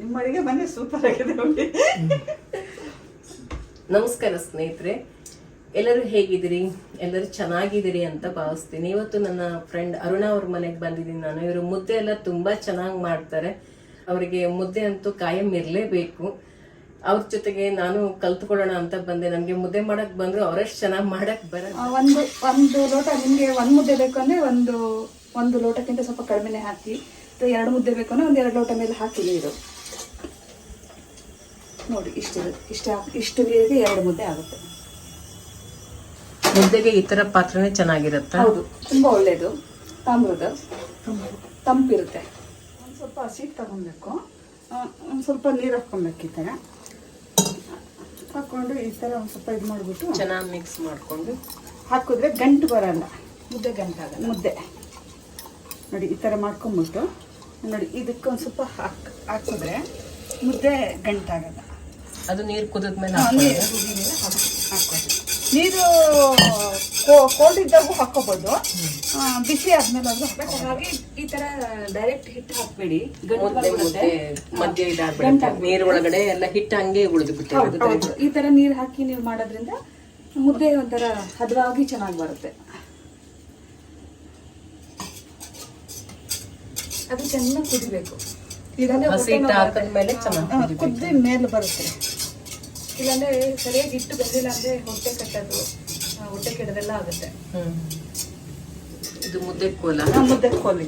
ನಿಮ್ಮ ಅಡುಗೆ ಮನೆ ಸೂಪರ್ ಆಗಿದೆ ನೋಡಿ. ನಮಸ್ಕಾರ ಸ್ನೇಹಿತರೆ ಎಲ್ಲರೂ ಹೇಗಿದ್ದೀರಿ? ಎಲ್ಲರೂ ಚೆನ್ನಾಗಿದ್ದೀರಿ ಅಂತ ಭಾವಿಸ್ತೀನಿ. ಇವತ್ತು ನನ್ನ ಫ್ರೆಂಡ್ ಅರುಣ ಅವ್ರ ಮನೆಗೆ ಬಂದಿದ್ದೀನಿ ನಾನು. ಇವರು ಮುದ್ದೆ ಎಲ್ಲ ತುಂಬಾ ಚೆನ್ನಾಗಿ ಮಾಡ್ತಾರೆ. ಅವರಿಗೆ ಮುದ್ದೆ ಅಂತೂ ಕಾಯಂ ಇರಲೇಬೇಕು. ಅವ್ರ ಜೊತೆಗೆ ನಾನು ಕಲ್ತ್ಕೊಳ್ಳೋಣ ಅಂತ ಬಂದೆ. ನನಗೆ ಮುದ್ದೆ ಮಾಡಕ್ ಬಂದ್ರು ಅವರಷ್ಟು ಚೆನ್ನಾಗಿ ಮಾಡಕ್ ಬರ ಒಂದು ಒಂದು ಲೋಟ ನಿಮಗೆ ಒಂದು ಮುದ್ದೆ ಬೇಕು ಅಂದ್ರೆ ಒಂದು ಒಂದು ಲೋಟಕ್ಕಿಂತ ಸ್ವಲ್ಪ ಕಡಿಮೆನೆ ಹಾಕಿ ಎರಡು ಮುದ್ದೆ ಬೇಕು ಅಂದ್ರೆ ಒಂದು ಎರಡು ಲೋಟ ಮೇಲೆ ಹಾಕಿ ನೀರು. ನೋಡಿ ಇಷ್ಟು ಇಷ್ಟ ಇಷ್ಟು ನೀರಿಗೆ ಎರಡು ಮುದ್ದೆ ಆಗುತ್ತೆ. ಮುದ್ದೆಗೆ ಈ ತರ ಪಾತ್ರನೇ ಚೆನ್ನಾಗಿರುತ್ತೆ? ಹೌದು ತುಂಬಾ ಒಳ್ಳೇದು. ತಾಮ್ರದ ತಂಪಿರುತ್ತೆ. ಒಂದು ಸ್ವಲ್ಪ ಹಸಿ ತಗೊಬೇಕು. ಒಂದು ಸ್ವಲ್ಪ ನೀರು ಹಾಕ್ಕೊಬೇಕು ಈ ಥರ ಹಾಕ್ಕೊಂಡು ಈ ಥರ ಒಂದು ಸ್ವಲ್ಪ ಇದು ಮಾಡಿಬಿಟ್ಟು ಚೆನ್ನಾಗಿ ಮಿಕ್ಸ್ ಮಾಡ್ಕೊಂಡು. ಹಾಕಿದ್ರೆ ಗಂಟು ಬರಲ್ಲ. ಮುದ್ದೆ ಗಂಟಾಗಲ್ಲ ಮುದ್ದೆ. ನೋಡಿ ಈ ಥರ ಮಾಡ್ಕೊಂಬಿಟ್ಟು ನೋಡಿ ಇದಕ್ಕೆ ಒಂದು ಸ್ವಲ್ಪ ಹಾಕ್ ಹಾಕಿದ್ರೆ ಮುದ್ದೆ ಗಂಟಾಗಲ್ಲ. ಅದು ನೀರು ಕುದಿದ ಮೇಲೆ ನೀರು ಕೋಲ್ಡ್ ಇದ್ದಾಗೂ ಹಾಕೋಬಹುದು ಬಿಸಿ ಆದ್ಮೇಲೆ ಹಾಗೆ ಈ ತರ ಡೈರೆಕ್ಟ್ ಹಿಟ್ಟು ಹಾಕ್ಬೇಡಿ. ಮಧ್ಯ ಇದಾಗ್ಬಿಡುತ್ತೆ. ನೀರ್ ಒಳಗಡೆ ಎಲ್ಲ ಹಿಟ್ಟು ಹಂಗೆ ಉಳಿದು. ಈ ತರ ನೀರ್ ಹಾಕಿ ನೀವು ಮಾಡೋದ್ರಿಂದ ಮುದ್ದೆ ಒಂಥರ ಹದವಾಗಿ ಚೆನ್ನಾಗಿ ಬರುತ್ತೆ. ಅದು ಚೆನ್ನಾಗಿ ಕುದಿಬೇಕು. ಇದನ್ನ ಹಸಿ ಹಿಟ್ಟು. ಹಾಕಿದ್ಮೇಲೆ ಚೆನ್ನಾಗಿ ಕುದ್ದಿ ಮೇಲೆ ಬರುತ್ತೆ. ಇಲ್ಲಾಂದ್ರೆ ಸರಿಯಾಗಿ ಇಟ್ಟು ಬಂದಿಲ್ಲ ಅಂದ್ರೆ ಹೊಟ್ಟೆ ಕಟ್ಟೋದು ಹೊಟ್ಟೆ ಕೆಡದೆಲ್ಲ ಆಗುತ್ತೆ. ಇದು ಮುದ್ದೆ ಕೋಲ? ಮುದ್ದೆ ಕೋಲ.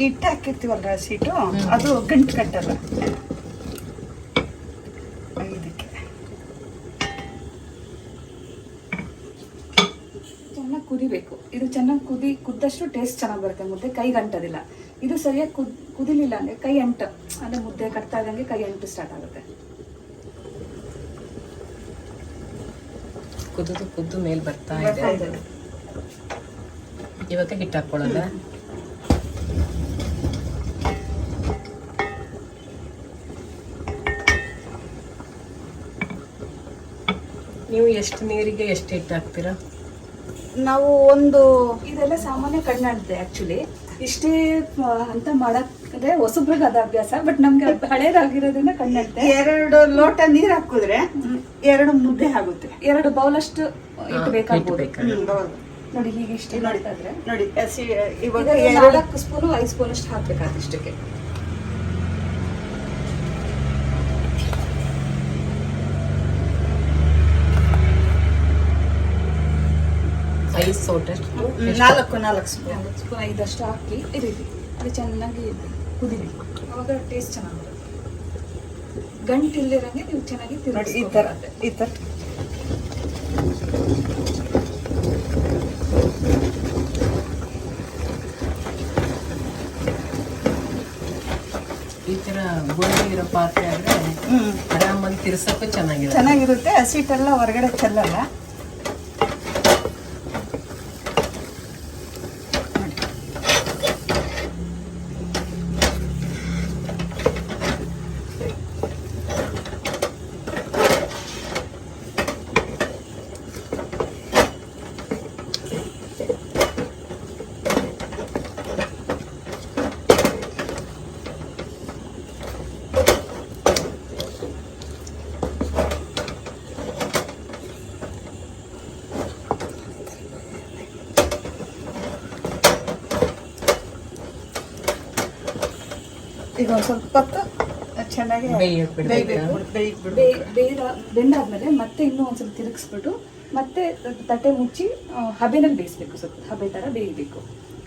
ಹಿಟ್ಟು ಹಾಕಿರ್ತೀವಲ್ಲ ಸೀಟು? ಅದು ಗಂಟು ಕಟ್ಟಲ್ಲ ಇದಕ್ಕೆ ಚೆನ್ನಾಗಿ ಕುದಿಬೇಕು. ಇದು ಚೆನ್ನಾಗಿ ಕುದಿ ಕುದ್ದಷ್ಟು ಟೇಸ್ಟ್ ಚೆನ್ನಾಗಿ ಬರುತ್ತೆ. ಮುದ್ದೆ ಕೈಗೆ ಅಂಟೋದಿಲ್ಲ ಇದು ಸರಿಯಾಗಿ ಕುದ್ ಕುದಿಲಿಲ್ಲ ಅಂದ್ರೆ ಕೈ ಅಂಟ ಅಂದ್ರೆ ಮುದ್ದೆ ಕಟ್ತಾ ಇದ್ದಂಗೆ ಕೈ ಅಂಟು ಸ್ಟಾರ್ಟ್ ಆಗುತ್ತೆ. ಕುದ್ದು ಕುದ್ದು ಮೇಲೆ ಬರ್ತಾ ಇದೆ. ಇವಾಗ ಹಿಟ್ಟು ಹಾಕೊಳ್ಳೋದ ನೀವು ಎಷ್ಟು ನೀರಿಗೆ ಎಷ್ಟು ಹಿಟ್ಟು ಹಾಕ್ತೀರಾ? ನಾವು ಒಂದು ಇದೆಲ್ಲ ಸಾಮಾನ್ಯ ಕಣ್ಣಾಡುತ್ತೆ ಆಕ್ಚುಲಿ ಇಷ್ಟೇ ಅಂತ ಮಾಡಕ್ರೆ ಅಂದ್ರೆ ಹೊಸಬ್ರಿಗೆ ಅದ ಅಭ್ಯಾಸ ಬಟ್ ನಮ್ಗೆ ಅದು ಹಳೇದಾಗಿರೋದ್ರಿಂದ ಕಣ್ಣಾಡುತ್ತೆ ಎರಡು ಲೋಟ ನೀರು ಹಾಕಿದ್ರೆ ಎರಡು ಮುದ್ದೆ ಆಗುತ್ತೆ. ಎರಡು ಬೌಲ್ ಅಷ್ಟು ಇಟ್ಟು ಹಿಟ್ಟು ಬೇಕಾಗ್ಬೋದು ಬೇಕಾದ್ರೆ ಹ್ಮ್, ಹೌದು. ನೋಡಿ ಹೀಗೆ ಇಷ್ಟೇ ನೋಡಿ ಮಾಡ್ತಾ ಇದ್ರೆ. ನೋಡಿ ಹಸಿ ಇವಾಗ ನಾಲ್ಕು ಸ್ಪೂನು ಐದು ಸ್ಪೂನ್ ಅಷ್ಟು ಹಾಕ್ಬೇಕಾದ ಇಷ್ಟಕ್ಕೆ ಐದು ಸೋಟೆ. ನಾಲ್ಕು ನಾಲ್ಕು ಸ್ಪೂನ್. ನಾಲ್ಕು ಸ್ಪೂನ್ ಐದಷ್ಟು ಹಾಕಿ ರೀತಿ ಅದು ಚೆನ್ನಾಗಿ ಕುದಿರಿ. ಅವಾಗ ಟೇಸ್ಟ್ ಚೆನ್ನಾಗಿ ಬರುತ್ತೆ. ಗಂಟು ಇಲ್ದಿರಂಗೆ ನೀವು ಚೆನ್ನಾಗಿ ನೋಡಿ ಈ ಥರ ಈ ಥರ ಈ ಥರ ಗೋಧಿ ಇರೋ ಪಾತ್ರೆ ಆದರೆ ಆರಾಮಾಗಿ ತಿರ್ಸಕ್ಕೂ ಚೆನ್ನಾಗಿರುತ್ತೆ. ಚೆನ್ನಾಗಿರುತ್ತೆ ಹಸಿಟ್ಟೆಲ್ಲ ಹೊರಗಡೆ ಚೆಲ್ಲಲ್ಲ. ಈಗ ಒಂದು ಸ್ವಲ್ಪ ಹೊತ್ತು ಚೆನ್ನಾಗಿ? ಬೇಯ್ಬೇಕು ಬೇಯ್ಕ್ ಬಿಡ್ಬೇಕು. ಬೇ- ಬೇಯ್ದ ಬೆಂದಾದ್ಮೇಲೆ ಮತ್ತೆ ಇನ್ನೂ ಒಂದ್ಸಲ ತಿರುಗಿಸ್ಬಿಟ್ಟು ಮತ್ತೆ ತಟ್ಟೆ ಮುಚ್ಚಿ ಹಬೆನಲ್ಲಿ ಬೇಯಿಸ್ಬೇಕು ಸ್ವಲ್ಪ ಹಬೆ ಥರ ಬೇಯಬೇಕು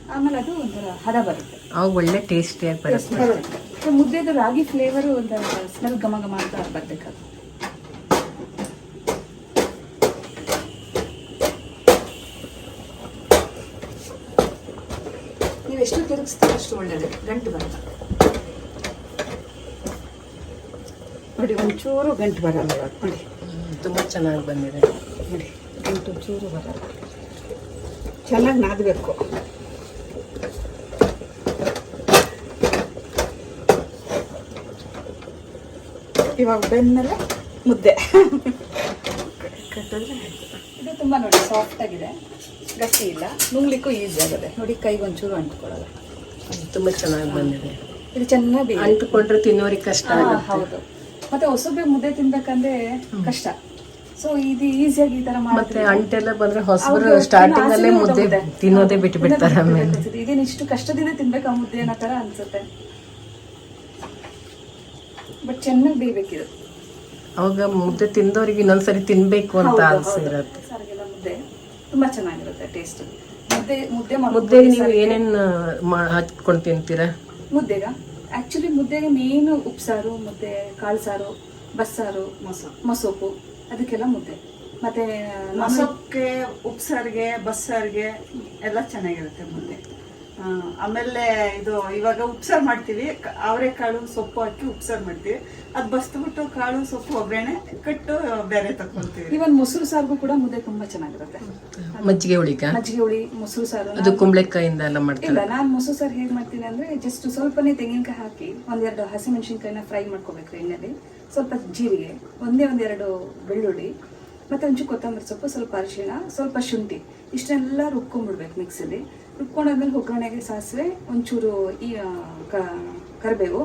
ಆಮೇಲೆ ಅದು ಒಂಥರ ಹದ ಬರುತ್ತೆ ಅವು ಒಳ್ಳೆ ಟೇಸ್ಟಿಯಾಗಿ ಬರುತ್ತೆ ಬರುತ್ತೆ. ಮುದ್ದೆದು ರಾಗಿ ಫ್ಲೇವರು ಒಂಥರ ಸ್ಮೆಲ್ ಘಮ ಘಮ ಅಂತ ಬರಬೇಕಾಗುತ್ತೆ ನೀವು ಎಷ್ಟು ತಿರುಗಿಸ್ತೀರೋ ಅಷ್ಟು ಒಳ್ಳೇದು ಗಂಟು ಬರಲ್ಲ ನೋಡಿ ಒಂಚೂರು ಗಂಟು ಬರಲ್ಲ ನೋಡಿ. ತುಂಬ ಚೆನ್ನಾಗಿ ಬಂದಿದೆ. ನೋಡಿ ಗಂಟು ಚೂರು ಬರಲ್ಲ. ಚೆನ್ನಾಗಿ ನಾದಬೇಕು. ಇವಾಗ ಬೆಂದಮೇಲೆ ಮುದ್ದೆ. ಕಟ್ಟಿದ್ರೆ ಇದು ತುಂಬ ನೋಡಿ ಸಾಫ್ಟ್ ಆಗಿದೆ. ಗಟ್ಟಿ ಇಲ್ಲ. ನುಂಗ್ಲಿಕ್ಕೂ ಈಸಿ ಆಗುತ್ತೆ ನೋಡಿ ಕೈಗೆ ಒಂಚೂರು ಅಂಟ್ಕೊಳ್ಳಲ್ಲ ತುಂಬ ಚೆನ್ನಾಗಿ ಬಂದಿದೆ. ಇದು ಚೆನ್ನಾಗಿ. ಅಂಟ್ಕೊಂಡ್ರೆ ತಿನ್ನೋರಿಗೆ ಕಷ್ಟ ಆಗುತ್ತೆ. ಹೌದು. ಮತ್ತೆ ಹೊಸಬೆ ಮುದ್ದೆ ತಿನ್ಬೇಕಂದ್ರೆ ಕಷ್ಟ. ಸೊ ಇದು ಈಸಿಯಾಗಿ ಈ ತರ ಮತ್ತೆ ಮಾಡಿದ್ರೆ ಅಂಟೆಲ್ಲ ಬಂದ್ರೆ ಹೊಸಬರು ಸ್ಟಾರ್ಟಿಂಗ್ ಅಲ್ಲೇ ಮುದ್ದೆ. ತಿನ್ನೋದೇ. ಬಿಟ್ಟು ಬಿಡ್ತಾರೆ ಆಮೇಲೆ. ಇದೇನು ಇಷ್ಟು ಕಷ್ಟದಿಂದ ತಿನ್ಬೇಕು ಆ ಮುದ್ದೆ ಅನ್ನೋ ತರ ಅನ್ಸುತ್ತೆ. ಬಟ್ ಚೆನ್ನಾಗಿ ಬೇಯ್ಬೇಕಿದು. ಅವಾಗ ಮುದ್ದೆ ತಿಂದವರಿಗೆ ಇನ್ನೊಂದ್ಸರಿ ತಿನ್ಬೇಕು ಅಂತ ಅನ್ಸಿರುತ್ತೆ. ಸಾರಿಗೆಲ್ಲ ಮುದ್ದೆ ತುಂಬಾ ಚೆನ್ನಾಗಿರುತ್ತೆ ಟೇಸ್ಟ್ ಮುದ್ದೆ ಮುದ್ದೆ ಮುದ್ದೆ ಮುದ್ದೆಗೆ ನೀವು ಏನೇನು ಹಚ್ಕೊಂಡ್ ತಿಂತೀರಾ? ಮುದ್ದೆಗ? ಆಕ್ಚುಲಿ ಮುದ್ದೆಗೆ ಮೇನು ಉಪ್ಸಾರು ಮುದ್ದೆ ಕಾಳು ಸಾರು ಬಸ್ಸಾರು ಮೊಸ ಮೊಸೊಪ್ಪು ಅದಕ್ಕೆಲ್ಲ ಮುದ್ದೆ. ಮತ್ತೆ ಮಸೊಪ್ಗೆ ಉಪ್ಸಾರಿಗೆ ಬಸ್ಸಾರಿಗೆ ಎಲ್ಲ ಚೆನ್ನಾಗಿರುತ್ತೆ ಮುದ್ದೆ. ಆಮೇಲೆ ಇದು ಇವಾಗ ಉಪ್ಸಾರು ಮಾಡ್ತೀವಿ. ಅವರೆಕಾಳು ಸೊಪ್ಪು ಹಾಕಿ ಉಪ್ಸಾರು ಮಾಡ್ತೀವಿ. ಅದು ಬಸ್ತ್ಬಿಟ್ಟು ಕಾಳು ಸೊಪ್ಪು ಒಗ್ಗರಣೆ ಕಟ್ಟು ಬೇರೆ ತಕೊಂತೀವಿ ಇವನ್ ಮೊಸರು ಸಾರಿಗೂ ಕೂಡ ಮುದ್ದೆ ತುಂಬಾ ಚೆನ್ನಾಗಿರುತ್ತೆ. ಮಜ್ಜಿಗೆ ಹುಳಿ ಮಜ್ಜಿಗೆ ಹುಳಿ ಮೊಸರು ಸಾರು ಅದು ಕುಂಬಳಕಾಯಿಂದ ಎಲ್ಲ ಮಾಡ್ತಾರೆ. ಇಲ್ಲ ನಾನು ಮೊಸರು ಸಾರು ಹೇಗೆ ಮಾಡ್ತೀನಿ ಅಂದ್ರೆ ಜಸ್ಟ್ ಸ್ವಲ್ಪನೇ ತೆಂಗಿನಕಾಯಿ ಹಾಕಿ ಒಂದೆರಡು ಹಸಿಮೆಣಸಿನ್ಕಾಯಿನ ಫ್ರೈ ಮಾಡ್ಕೋಬೇಕು ಎಣ್ಣೆಲಿ. ಸ್ವಲ್ಪ ಜೀರಿಗೆ ಒಂದೇ ಒಂದೆರಡು ಬೆಳ್ಳುಳ್ಳಿ ಮತ್ತೆ ಒಂಚೂರು ಕೊತ್ತಂಬರಿ ಸೊಪ್ಪು ಸ್ವಲ್ಪ ಅರಿಶಿಣ ಸ್ವಲ್ಪ ಶುಂಠಿ. ಇಷ್ಟನ್ನೆಲ್ಲ ರುಬ್ಕೊಂಡ್ಬಿಡ್ಬೇಕು ಮಿಕ್ಸಲ್ಲಿ ರುಬ್ಕೊಂಡಾದ್ಮೇಲೆ ಒಗ್ಗರಣೆಗೆ ಸಾಸಿವೆ ಒಂಚೂರು ಈ ಕರಿಬೇವು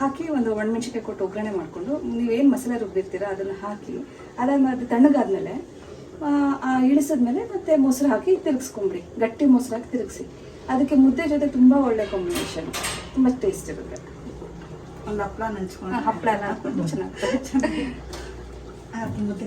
ಹಾಕಿ ಒಂದು ಒಣಮೆಣಸಿನ್ಕಾಯಿ ಕೊಟ್ಟು ಒಗ್ಗರಣೆ ಮಾಡಿಕೊಂಡು ನೀವೇನು ಮಸಾಲೆ ರುಬ್ಬಿರ್ತೀರಾ ಅದನ್ನು ಹಾಕಿ ಅದಾದ್ಮೇಲೆ ಅದು ತಣ್ಣಗಾದ್ಮೇಲೆ ಇಳಿಸಿದ್ಮೇಲೆ ಮತ್ತೆ ಮೊಸರು ಹಾಕಿ ತಿರುಗಿಸ್ಕೊಂಬಿಡಿ. ಗಟ್ಟಿ ಮೊಸರು ಹಾಕಿ ತಿರುಗಿಸಿ. ಅದಕ್ಕೆ ಮುದ್ದೆ ಜೊತೆ ತುಂಬ ಒಳ್ಳೆ ಕಾಂಬಿನೇಷನ್ ತುಂಬ ಟೇಸ್ಟ್ ಇರುತ್ತೆ. ಒಂದು ಹಪ್ಪಳ ನೆಂಚ್ಕೊಂಡು ಹಪ್ಪಳ ಎಲ್ಲ ಹಾಕೊಂಡು ಚೆನ್ನಾಗಿ ಮುದ್ದೆ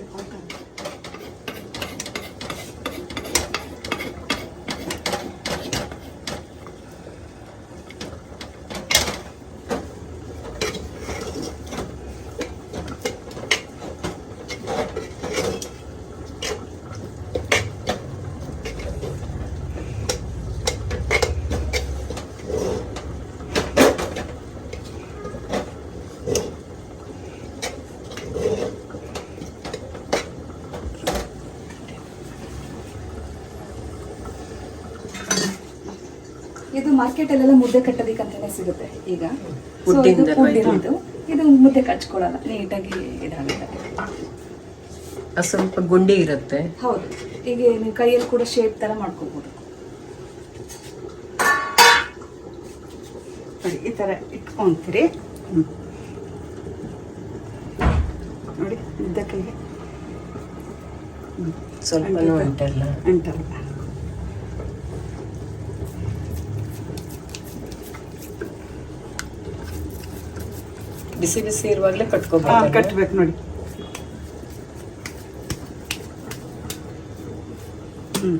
ಮಾರ್ಕೆಟಲ್ಲೆಲ್ಲ ಮುದ್ದೆ ಕಟ್ಟೋದಕ್ಕಂತಾನೆ ಸಿಗುತ್ತೆ ಈಗ. ಸೊ ಇದು ಮುದ್ದೆ ಕಚ್ಕೊಳ್ಳಲ್ಲ ನೀಟಾಗಿ ಇದಾಗುತ್ತೆ. ಸ್ವಲ್ಪ ಗುಂಡಿ ಇರುತ್ತೆ. ಹೌದು. ಈಗ ನೀವು ಕೈಯಲ್ಲಿ ಕೂಡ ಶೇಪ್ ತರ ಮಾಡ್ಕೋಬೋದು. ನೋಡಿ ಈ ತರ ಇಟ್ಕೊಂತೀರಿ. ನೋಡಿ ನೋಡಿ ಕೈಗೆ ಸ್ವಲ್ಪ ಅಂಟಲ್ಲ ಅಂಟಲ್ಲ ಬಿಸಿ ಬಿಸಿ ಇರುವಾಗಲೇ ಆ, ಕಟ್ಕೋಬೇಕು ಕಟ್ಬೇಕು ನೋಡಿ. ಹ್ಞೂ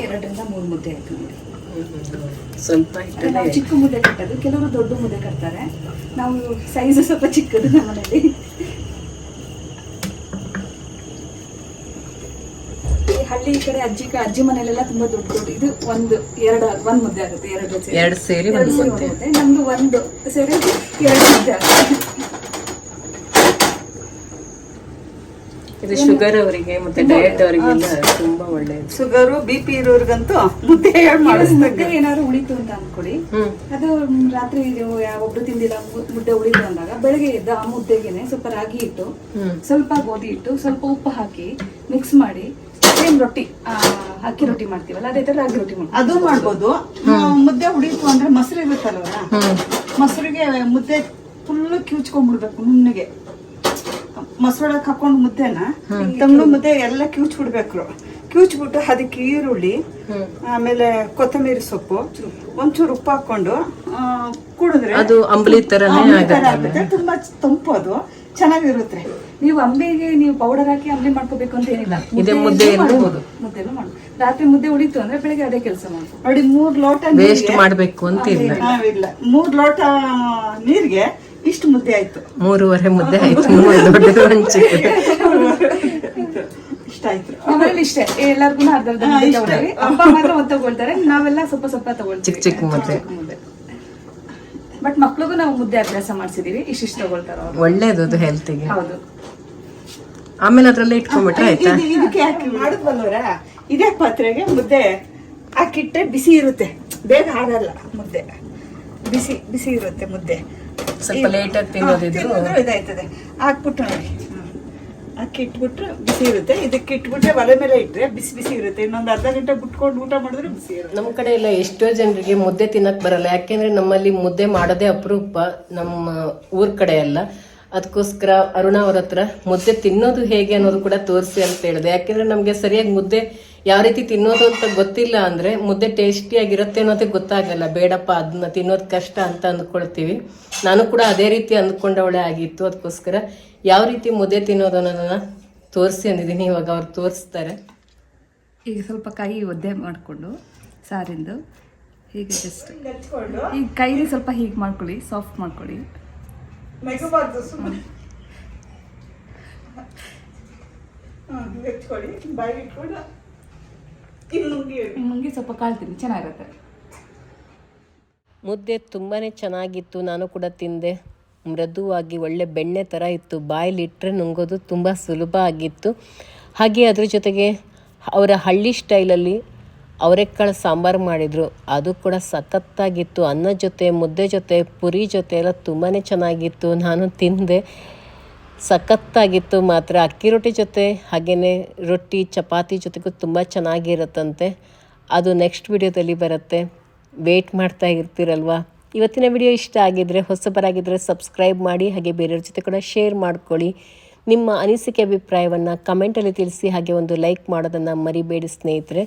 ಎರಡರಿಂದ ಮೂರು ಮುದ್ದೆ ಆಯ್ತು ನೋಡಿ. ಸ್ವಲ್ಪ ನಾವು ಚಿಕ್ಕ ಮುದ್ದೆ ಕಟ್ಟೋದು ಕೆಲವರು ದೊಡ್ಡ ಮುದ್ದೆ ಕಟ್ತಾರೆ. ನಾವು ಸೈಜ್ ಸ್ವಲ್ಪ ಚಿಕ್ಕದು ನಮ್ಮನೇಲಿ ಈ ಹಳ್ಳಿ ಕಡೆ ಅಜ್ಜಿ ಕ- ಅಜ್ಜಿ ಮನೇಲೆಲ್ಲ ತುಂಬಾ ದೊಡ್ಡ ದೊಡ್ಡ ಇದು ಒಂದು ಎರಡು ಒಂದ್ ಮುದ್ದೆ ಆಗುತ್ತೆ ಎರಡು ಸೇರಿ. ಎರಡು ಸೇರಿ ಎರಡು. ನಮ್ದು ಒಂದು ಸೇರಿ ಎರಡು ಮುದ್ದೆ ಆಗುತ್ತೆ. ಇದು ಶುಗರ್ ಅವರಿಗೆ ಮತ್ತೆ ಡಯಟ್ ಅವರಿಗೆ ತುಂಬಾ ಒಳ್ಳೆಯದು ಶುಗರು ಬಿ ಪಿ ಇರೋರ್ಗಂತೂ ಮುದ್ದೆ ಮುದ್ದೆ ಏನಾದ್ರು ಉಳಿತು ಅಂತ ಅನ್ಕೊಳ್ಳಿ. ಅದು ರಾತ್ರಿ ಒಬ್ರು ತಿಂದಿಲ್ಲ ಮುದ್ದೆ ಉಳಿತು ಅಂದಾಗ ಬೆಳಗ್ಗೆ ಎದ್ದ ಆ ಮುದ್ದೆಗೆನೆ ಸ್ವಲ್ಪ ರಾಗಿ ಹಿಟ್ಟು ಸ್ವಲ್ಪ ಗೋಧಿ ಹಿಟ್ಟು ಸ್ವಲ್ಪ ಉಪ್ಪು ಹಾಕಿ ಮಿಕ್ಸ್ ಮಾಡಿ ಸೇಮ್ ರೊಟ್ಟಿ ಅಕ್ಕಿ ರೊಟ್ಟಿ ಮಾಡ್ತೀವಲ್ಲ ಅದೇ ತರ ರಾಗಿ ರೊಟ್ಟಿ ಮಾಡ್ತೀವಿ. ಅದು ಮಾಡ್ಬೋದು. ಮುದ್ದೆ ಹುಡಿತು ಅಂದ್ರೆ ಮೊಸರು ಇರುತ್ತಲ್ವ ಮೊಸರಿಗೆ ಮುದ್ದೆ ಫುಲ್ ಕಿವುಚ್ಕೊಂಡ್ಬಿಡ್ಬೇಕು ನುಣ್ಣಗೆ. ಮೊಸರೊಳಗೆ ಹಾಕೊಂಡು ಮುದ್ದೆನ ತಂಗ್ಳು ಮುದ್ದೆ ಎಲ್ಲ ಕಿವುಚ್ ಬಿಡ್ಬೇಕು ಕಿವುಚ್ಬಿಟ್ಟು ಅದಕ್ಕೆ ಈರುಳ್ಳಿ ಆಮೇಲೆ ಕೊತ್ತಂಬರಿ ಸೊಪ್ಪು ಒಂಚೂರು ಉಪ್ಪು ಹಾಕೊಂಡು ಆ, ಕುಡಿದ್ರೆ ಅದು ಅಂಬ್ಲಿ ಆಗುತ್ತೆ. ತುಂಬಾ ತಂಪು ಅದು. ಚೆನ್ನಾಗಿರುತ್ತೆ. ನೀವು ಅಂಬೆಗೆ ನೀವು ಪೌಡರ್ ಹಾಕಿ ಅಂಬೆ ಮಾಡ್ಕೋಬೇಕು ಅಂತ ಏನಿಲ್ಲ. ಇದೇ ಮುದ್ದೆ ಮಾಡ್ಬೋದು. ಮಾಡ್ಬೋದು. ರಾತ್ರಿ ಮುದ್ದೆ ಉಳಿತು ಅಂದ್ರೆ ಬೆಳಗ್ಗೆ ಅದೇ ಕೆಲಸ ಮಾಡ್ಬೋದು. ನೋಡಿ ಮೂರ್ ಲೋಟ ವೇಸ್ಟ್ ಮಾಡಬೇಕು ಅಂತ ಇಲ್ಲ. ಮೂರ್ ಲೋಟ ನೀರಿಗೆ ಇಷ್ಟು ಮುದ್ದೆ ಆಯ್ತು. ಮೂರುವರೆ ಮುದ್ದೆ ಆಯ್ತು. ಮೂರು ದೊಡ್ಡದು ಒಂದು ಚಿಕ್ಕದು ಇಷ್ಟ ಆಯ್ತು. ಇಷ್ಟೇ. ಎಲ್ಲರಿಗೂ ಅರ್ಧ ಅರ್ಧ ಮುದ್ದೆ ಇಷ್ಟೇ. ಅಪ್ಪ ಮಾತ್ರ ಒಂದು ತಗೊಳ್ತಾರೆ ನಾವೆಲ್ಲ ಸ್ವಲ್ಪ ಸ್ವಲ್ಪ ತಗೊಳ್ತೀವಿ. ಚಿಕ್ಕ ಚಿಕ್ಕ ಮುದ್ದೆ. ಬಟ್ ಮಕ್ಳಿಗೂ ನಾವು ಮುದ್ದೆ ಅಭ್ಯಾಸ ಮಾಡಿಸಿದೀವಿ ಇಷ್ಟಿಷ್ಟು ತಗೊಳ್ತಾರ ಒಳ್ಳೇದು ಅದು ಹೆಲ್ತಿಗೆ ಹೌದು. ಆಮೇಲೆ ಅದ್ರಲ್ಲೇ ಇಟ್ಕೊಂಡ್ಬಿಟ್ರೆ ಆಯ್ತಾ? ಇದು- ಇದಕ್ಕೆ ಹಾಕಿ ಇದೇ ಪಾತ್ರೆಗೆ ಮುದ್ದೆ ಹಾಕಿಟ್ಟೆ ಬಿಸಿ ಇರುತ್ತೆ. ಬೇಗ ಆಗಲ್ಲ ಮುದ್ದೆ. ಬಿಸಿ ಬಿಸಿ ಇರುತ್ತೆ ಮುದ್ದೆ. ಸ್ವಲ್ಪ ಲೇಟ್ ಆಗಿ ತಿನ್ನೋದಿದ್ರು- ತಿನ್ನೋದು ಇದಾಯ್ತದೆ. ಹಾಕ್ಬಿಟ್ಟು ನೋಡಿ. ಅಕ್ಕಿ ಇಟ್ಬಿಟ್ರೆ ಬಿಸಿ ಇರುತ್ತೆ. ಇದಕ್ಕೆ ಇಟ್ಬಿಟ್ರೆ ಒಲೆ ಮೇಲೆ ಇಟ್ಟರೆ ಬಿಸಿ ಬಿಸಿ ಇರುತ್ತೆ. ಇನ್ನೊಂದು ಅರ್ಧ ಗಂಟೆ ಬಿಟ್ಕೊಂಡು ಊಟ ಮಾಡಿದ್ರೆ ಬಿಸಿ ಇರುತ್ತೆ. ನಮ್ಮ ಕಡೆ ಎಲ್ಲ ಎಷ್ಟೋ ಜನರಿಗೆ ಮುದ್ದೆ ತಿನ್ನಕ್ ಬರಲ್ಲ. ಯಾಕೆಂದ್ರೆ ನಮ್ಮಲ್ಲಿ ಮುದ್ದೆ ಮಾಡೋದೇ ಅಪರೂಪ ನಮ್ಮ ಊರ್ ಕಡೆ ಅಲ್ಲ. ಅದಕ್ಕೋಸ್ಕರ ಅರುಣ ಅವ್ರ ಹತ್ರ ಮುದ್ದೆ ತಿನ್ನೋದು ಹೇಗೆ ಅನ್ನೋದು ಕೂಡ ತೋರಿಸಿ ಅಂತ ಹೇಳಿದೆ. ಯಾಕೆಂದ್ರೆ ನಮಗೆ ಸರಿಯಾಗಿ ಮುದ್ದೆ ಯಾವ ರೀತಿ ತಿನ್ನೋದು ಅಂತ ಗೊತ್ತಿಲ್ಲ ಅಂದ್ರೆ ಮುದ್ದೆ ಟೇಸ್ಟಿಯಾಗಿರುತ್ತೆ ಅನ್ನೋದೇ ಗೊತ್ತಾಗಲ್ಲ. ಬೇಡಪ್ಪ ಅದನ್ನ ತಿನ್ನೋದು ಕಷ್ಟ ಅಂತ ಅಂದ್ಕೊಳ್ತೀವಿ. ನಾನು ಕೂಡ ಅದೇ ರೀತಿ ಅಂದ್ಕೊಂಡವಳೆ ಆಗಿತ್ತು. ಅದಕ್ಕೋಸ್ಕರ ಯಾವ ರೀತಿ ಮುದ್ದೆ ತಿನ್ನೋದು ಅನ್ನೋದನ್ನ ತೋರಿಸಿ ಅಂದಿದ್ದೀನಿ. ಇವಾಗ ಅವ್ರು ತೋರಿಸ್ತಾರೆ. ಈಗ ಸ್ವಲ್ಪ ಕೈ ಒದ್ದೆ ಮಾಡಿಕೊಂಡು ಸಾರಿಂದು. ಹೀಗೆ ಜಸ್ಟ್ ಈಗ ಕೈಲಿ ಸ್ವಲ್ಪ ಹೀಗೆ ಮಾಡ್ಕೊಳ್ಳಿ ಸಾಫ್ಟ್ ಮಾಡ್ಕೊಳ್ಳಿ. ಬಾಯಿ ಇಟ್ಕೊಂಡು. ಮುಂಗೆ. ಸ್ವಲ್ಪ ಕಾಳ್ತೀನಿ ಚೆನ್ನಾಗಿರುತ್ತೆ. ಮುದ್ದೆ ತುಂಬಾ ಚೆನ್ನಾಗಿತ್ತು ನಾನು ಕೂಡ ತಿಂದೆ. ಮೃದುವಾಗಿ ಒಳ್ಳೆ ಬೆಣ್ಣೆ ಥರ ಇತ್ತು ಬಾಯಲ್ಲಿಟ್ಟರೆ ನುಂಗೋದು ತುಂಬ ಸುಲಭ ಆಗಿತ್ತು. ಹಾಗೆ ಅದ್ರ ಜೊತೆಗೆ ಅವರ ಹಳ್ಳಿ ಸ್ಟೈಲಲ್ಲಿ ಅವರೆಕಾಳು ಸಾಂಬಾರು ಮಾಡಿದರು. ಅದು ಕೂಡ ಸಖತ್ತಾಗಿತ್ತು ಅನ್ನ ಜೊತೆ ಮುದ್ದೆ ಜೊತೆ ಪುರಿ ಜೊತೆ ಎಲ್ಲ ತುಂಬಾ ಚೆನ್ನಾಗಿತ್ತು. ನಾನು ತಿಂದೆ. ಸಖತ್ತಾಗಿತ್ತು ಮಾತ್ರ. ಅಕ್ಕಿ ರೊಟ್ಟಿ ಜೊತೆ ಹಾಗೆಯೇ ರೊಟ್ಟಿ, ಚಪಾತಿ ಜೊತೆಗೂ ತುಂಬ ಚೆನ್ನಾಗಿರುತ್ತಂತೆ. ಅದು ನೆಕ್ಸ್ಟ್ ವಿಡಿಯೋದಲ್ಲಿ ಬರುತ್ತೆ. ವೇಟ್ ಮಾಡ್ತಾ ಇರ್ತೀರಲ್ವ? ಇವತ್ತಿನ ವಿಡಿಯೋ ಇಷ್ಟ ಆಗಿದ್ದರೆ ಹೊಸಬರಾಗಿದ್ದರೆ ಸಬ್ಸ್ಕ್ರೈಬ್ ಮಾಡಿ, ಹಾಗೆ ಬೇರೆಯವ್ರ ಜೊತೆ ಕೂಡ ಶೇರ್ ಮಾಡ್ಕೊಳ್ಳಿ. ನಿಮ್ಮ ಅನಿಸಿಕೆ ಅಭಿಪ್ರಾಯವನ್ನು ಕಮೆಂಟಲ್ಲಿ ತಿಳಿಸಿ, ಹಾಗೆ ಒಂದು ಲೈಕ್ ಮಾಡೋದನ್ನು ಮರಿಬೇಡಿ ಸ್ನೇಹಿತರೆ.